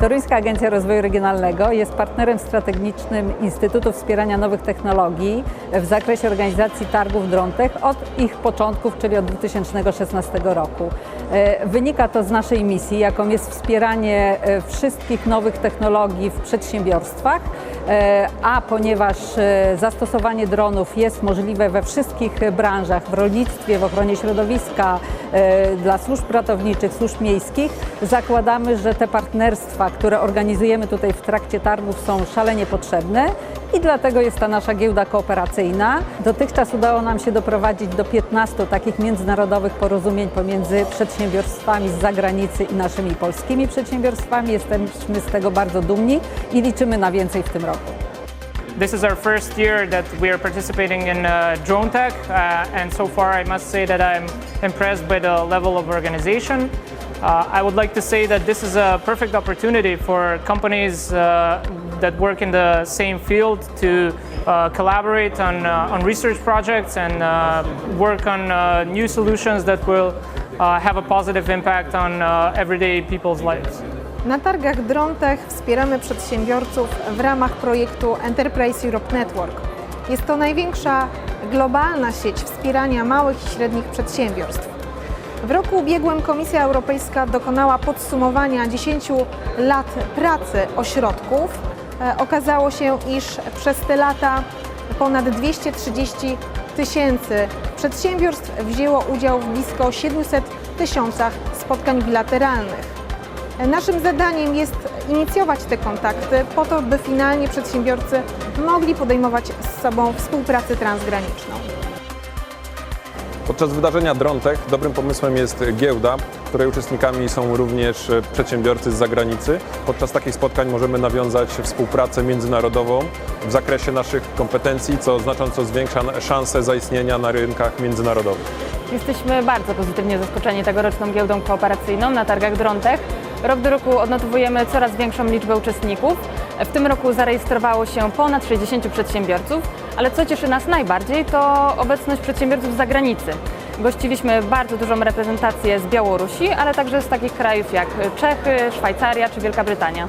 Toruńska Agencja Rozwoju Regionalnego jest partnerem strategicznym Instytutu Wspierania Nowych Technologii w zakresie organizacji targów Drontech od ich początków, czyli od 2016 roku. E, Wynika to z naszej misji, jaką jest wspieranie e, wszystkich nowych technologii w przedsiębiorstwach, e, a ponieważ zastosowanie dronów jest możliwe we wszystkich branżach, w rolnictwie, w ochronie środowiska, dla służb ratowniczych, służb miejskich, zakładamy, że te partnerstwa, które organizujemy tutaj w trakcie targów są szalenie potrzebne i dlatego jest ta nasza giełda kooperacyjna. Dotychczas udało nam się doprowadzić do 15 takich międzynarodowych porozumień pomiędzy przedsiębiorstwami z zagranicy i naszymi polskimi przedsiębiorstwami. Jesteśmy z tego bardzo dumni i liczymy na więcej w tym roku. This is our first year that we are participating in uh, drone tech, uh, and so far I must say that I'm impressed by the level of organization. Uh, I would like to say that this is a perfect opportunity for companies uh, that work in the same field to uh, collaborate on, uh, on research projects and work on new solutions that will have a positive impact on everyday people's lives. Na targach Drontech wspieramy przedsiębiorców w ramach projektu Enterprise Europe Network. Jest to największa globalna sieć wspierania małych i średnich przedsiębiorstw. W roku ubiegłym Komisja Europejska dokonała podsumowania 10 lat pracy ośrodków. E, Okazało się, iż przez te lata ponad 230 tysięcy przedsiębiorstw wzięło udział w blisko 700 tysiącach spotkań bilateralnych. Naszym zadaniem jest inicjować te kontakty po to, by finalnie przedsiębiorcy mogli podejmować z sobą współpracę transgraniczną. Podczas wydarzenia DronTech dobrym pomysłem jest giełda, której uczestnikami są również e, przedsiębiorcy z zagranicy. Podczas takich spotkań możemy nawiązać współpracę międzynarodową w zakresie naszych kompetencji, co znacząco zwiększa szanse zaistnienia na rynkach międzynarodowych. Jesteśmy bardzo pozytywnie zaskoczeni tegoroczną giełdą kooperacyjną na targach Drontech. Rok do roku odnotowujemy coraz większą liczbę uczestników. W tym roku zarejestrowało się ponad 60 przedsiębiorców, ale co cieszy nas najbardziej to obecność przedsiębiorców z zagranicy. Gościliśmy bardzo dużą reprezentację z Białorusi, ale także z takich krajów jak Czechy, Szwajcaria czy Wielka Brytania.